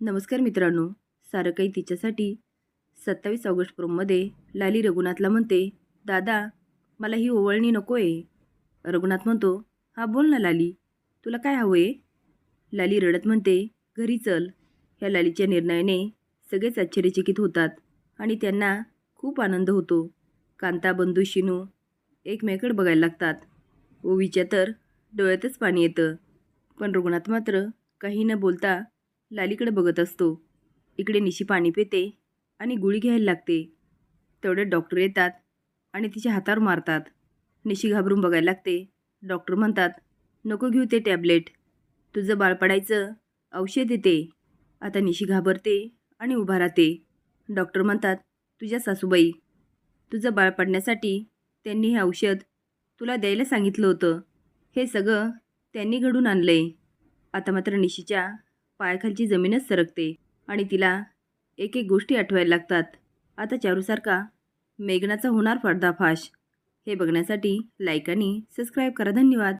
नमस्कार मित्रांनो. सारं काही तिच्यासाठी सत्तावीस ऑगस्ट प्रोममध्ये लाली रघुनाथला म्हणते दादा मला ही ओवळणी नको आहे रघुनाथ म्हणतो हा बोल ना लाली तुला काय हवं आहे लाली रडत म्हणते घरी चल. ह्या लालीच्या निर्णयाने सगळेच आश्चर्यचकित होतात आणि त्यांना खूप आनंद होतो. कांता बंधू शिनू एकमेकड बघायला लागतात. ओवीच्या तर डोळ्यातच पाणी येतं. पण रघुनाथ मात्र काही न बोलता लालीकडे बघत असतो. इकडे निशी पाणी पिते आणि गुळी घ्यायला लागते. तेवढ्यात डॉक्टर येतात आणि तिच्या हातावर मारतात. निशी घाबरून बघायला लागते. डॉक्टर म्हणतात नको घेऊ ते टॅबलेट. तुझं बाळ पडायचं औषध येते आता निशी घाबरते आणि उभा राहते. डॉक्टर म्हणतात तुझ्या सासूबाई तुझं बाळ पडण्यासाठी त्यांनी हे औषध तुला द्यायला सांगितलं होतं. हे सगळं त्यांनी घडून आणलं आहे आता मात्र निशीच्या पायाखालची जमीनच सरकते आणि तिला एक एक गोष्टी आठवायला लागतात. आता चारूसारखा मेघनाचा होणार पर्दाफाश हे बघण्यासाठी लाईक आणि सबस्क्राईब करा. धन्यवाद.